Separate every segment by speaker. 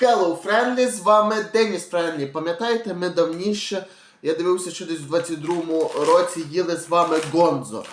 Speaker 1: Hello, Friendly, з вами Деніс Friendly. Пам'ятаєте, ми давніше, я дивився, що десь в 22-му році їли з вами Гонзо.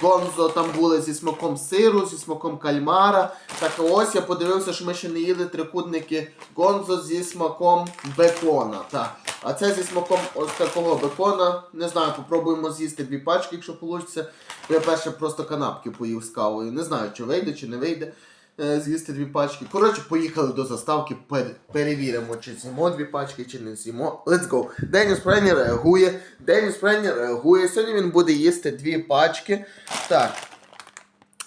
Speaker 1: Гонзо там були зі смаком сиру, зі смаком кальмара. Так ось я подивився, що ми ще не їли трикутники Гонзо зі смаком бекона. Так. А це зі смаком ось такого бекона. Не знаю, попробуємо з'їсти дві пачки, якщо вийде. Я перше просто канапки поїв з кавою. Не знаю, чи вийде, чи не вийде з'їсти дві пачки. Коротше, поїхали до заставки, пер- перевіримо, чи з'їмо дві пачки, чи не з'їмо. Let's go. Деніс Прені реагує. Деніс Прені реагує. Сьогодні він буде їсти дві пачки. Так.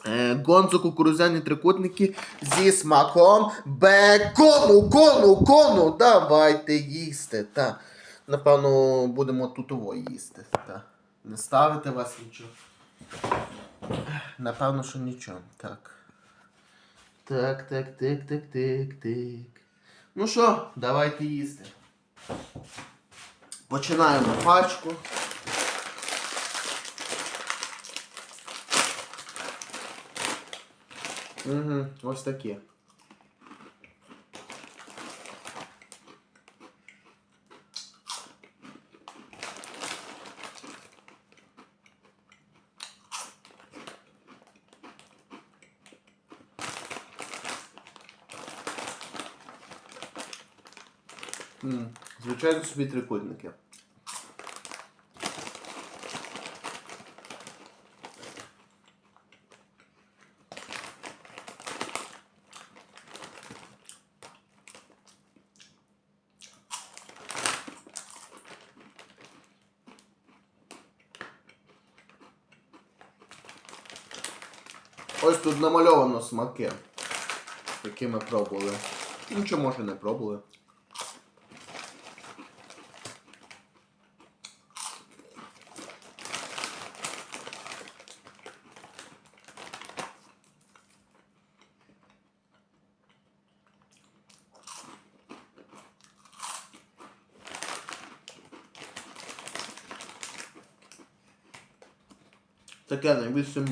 Speaker 1: Е, Гонзо кукурузяні трикутники зі смаком бекону, кону, кону. Давайте їсти. Так. Напевно, будемо тутово їсти. Так. Не ставити вас нічого. Напевно, що нічого. Так. Так, так, так, так, так, так. Ну що, давайте їсти. Починаємо пачку. Угу, ось такі. Звичайно собі трикутники. Ось тут намальовано смаки, які ми пробували. Нічого може не пробували. Таке на 8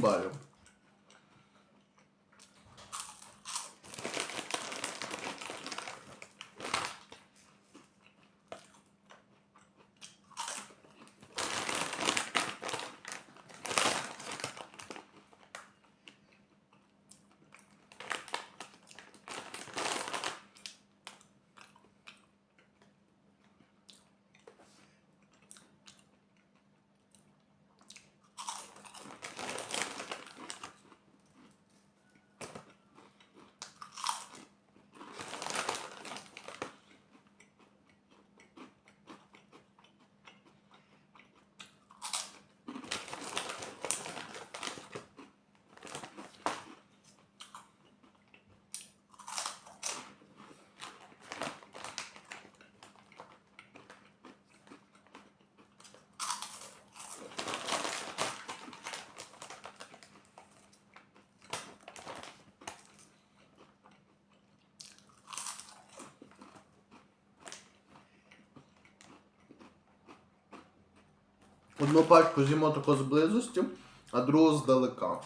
Speaker 1: Одну пачку з'їмо тако з близості, а другу здалека.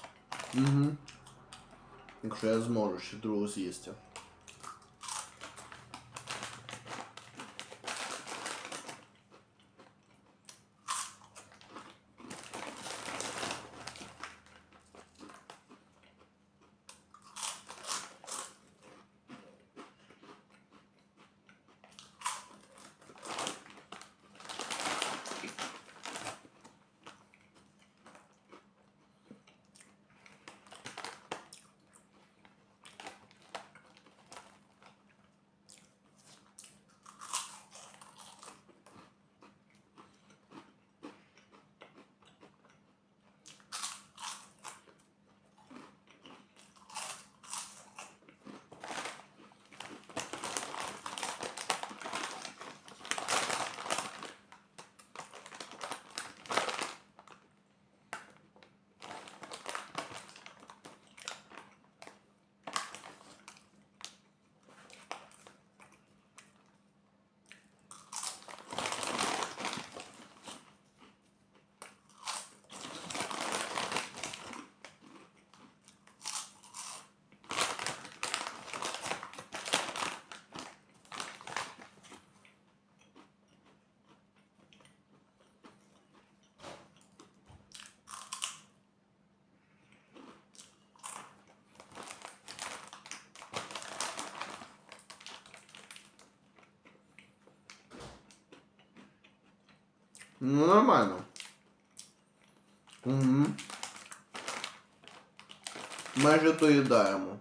Speaker 1: Угу. Якщо я зможу ще другу з'їсти. Ну, нормально. Угу. Майже доїдаємо.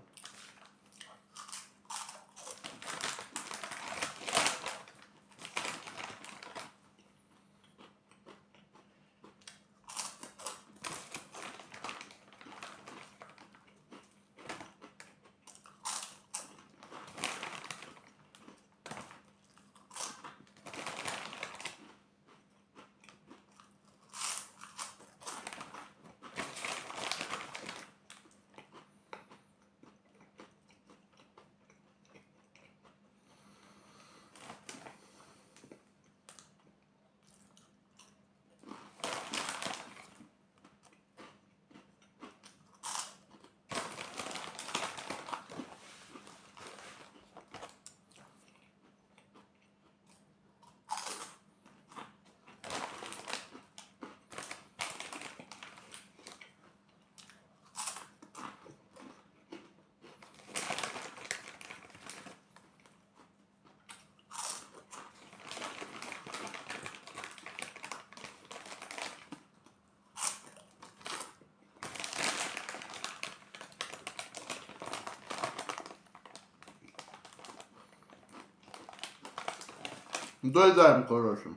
Speaker 1: Доїдаємо, коротше.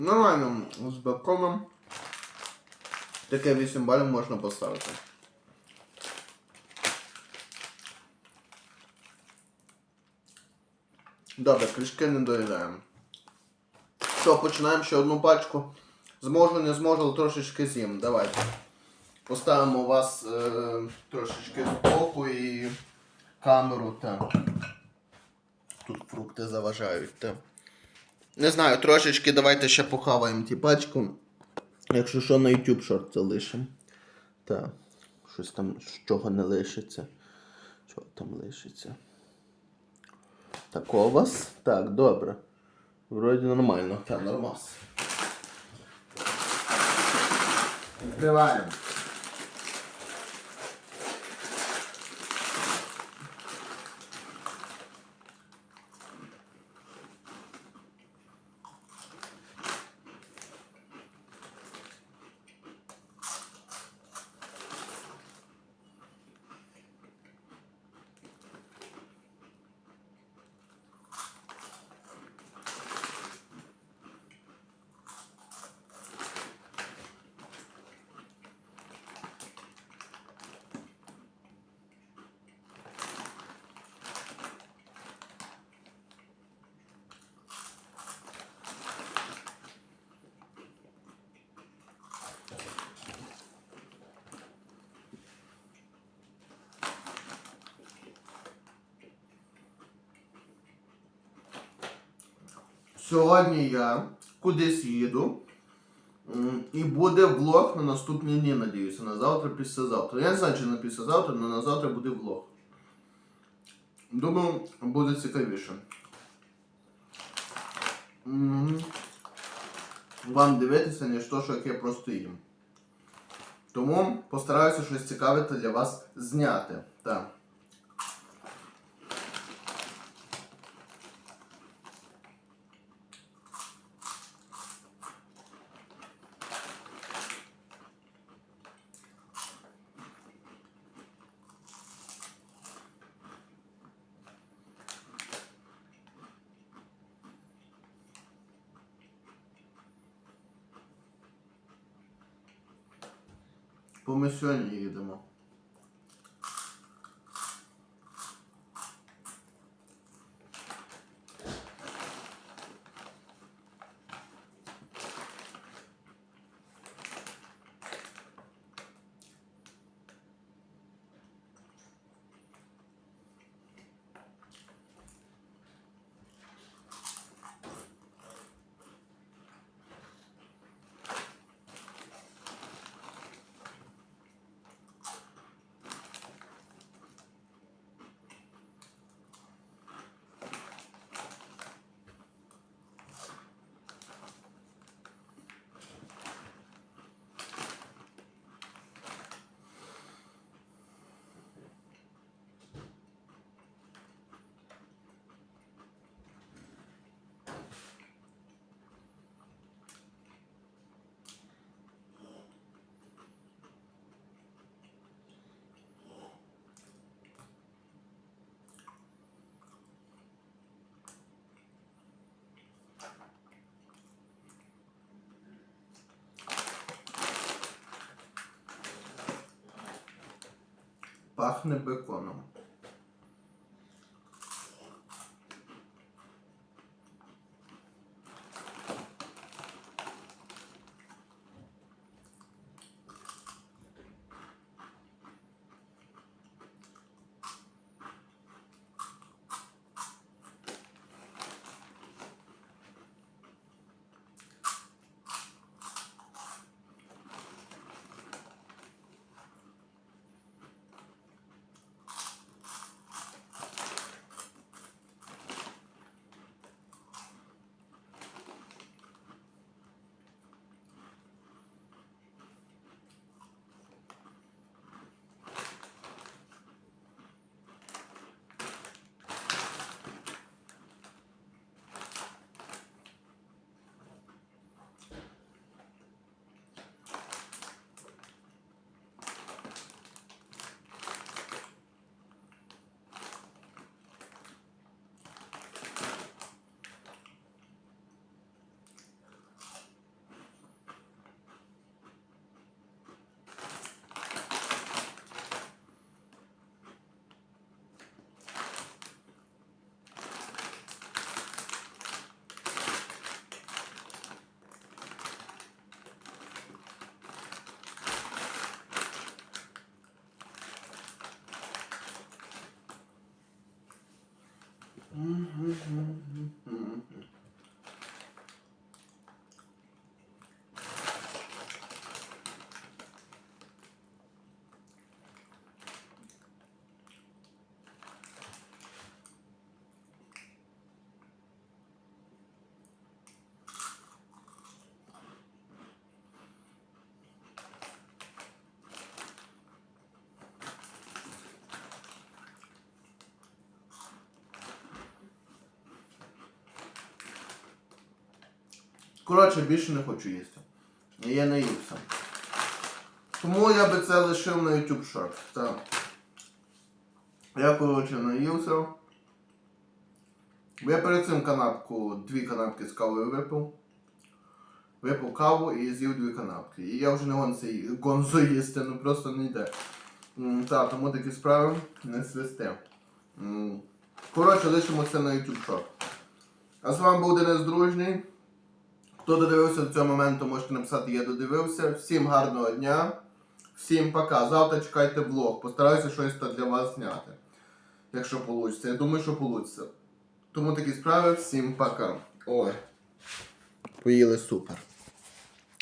Speaker 1: Нормально з беконом. Таке 8 балів можна поставити. Добре, кришки не доїдаємо. Що, починаємо ще одну пачку. Зможу, не зможу, але трошечки з'їм. Давайте. Поставимо вас е, трошечки збоку і камеру. Так. Тут фрукти заважають. Так. Не знаю, трошечки давайте ще похаваємо ті пачку. Якщо що, на YouTube шорт залишимо. Так. Щось там з чого не лишиться. Чого там лишиться? Так, у вас? Так, добре. Вроді нормально. Так, нормас. Відкриваємо. Сьогодні я кудись їду. І буде влог на наступні дні, надіюся. На завтра, післязавтра. Я не знаю, чи на післязавтра, але на завтра буде влог. Думаю, буде цікавіше. Вам дивитися, ніж то, що як я просто їм. Тому постараюся щось цікаве для вас зняти. Так. Бо ми сьогодні їдемо. Пахне беконом. Коротше, більше не хочу їсти. Я не ївся. Тому я би це лишив на YouTube Short. Так. Я, коротше, наївся. Я перед цим канапку, дві канапки з кавою випив. Випив каву і з'їв дві канапки. І я вже не гонзо, їсти, ну просто не йде. Так, тому такі справи не свисти. Коротше, лишимо це на YouTube Short. А з вами був Денис Дружній. Хто додивився до цього моменту, можете написати Я додивився. Всім гарного дня. Всім пока. Завтра чекайте влог. Постараюся щось для вас зняти. Якщо вийде. Я думаю, що вийде. Тому такі справи. Всім пока. Ой. Поїли супер.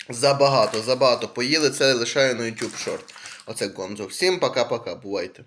Speaker 1: Забагато, забагато поїли. Це лишаю на YouTube Short. Оце Гонзо. Всім пока-пока. Бувайте.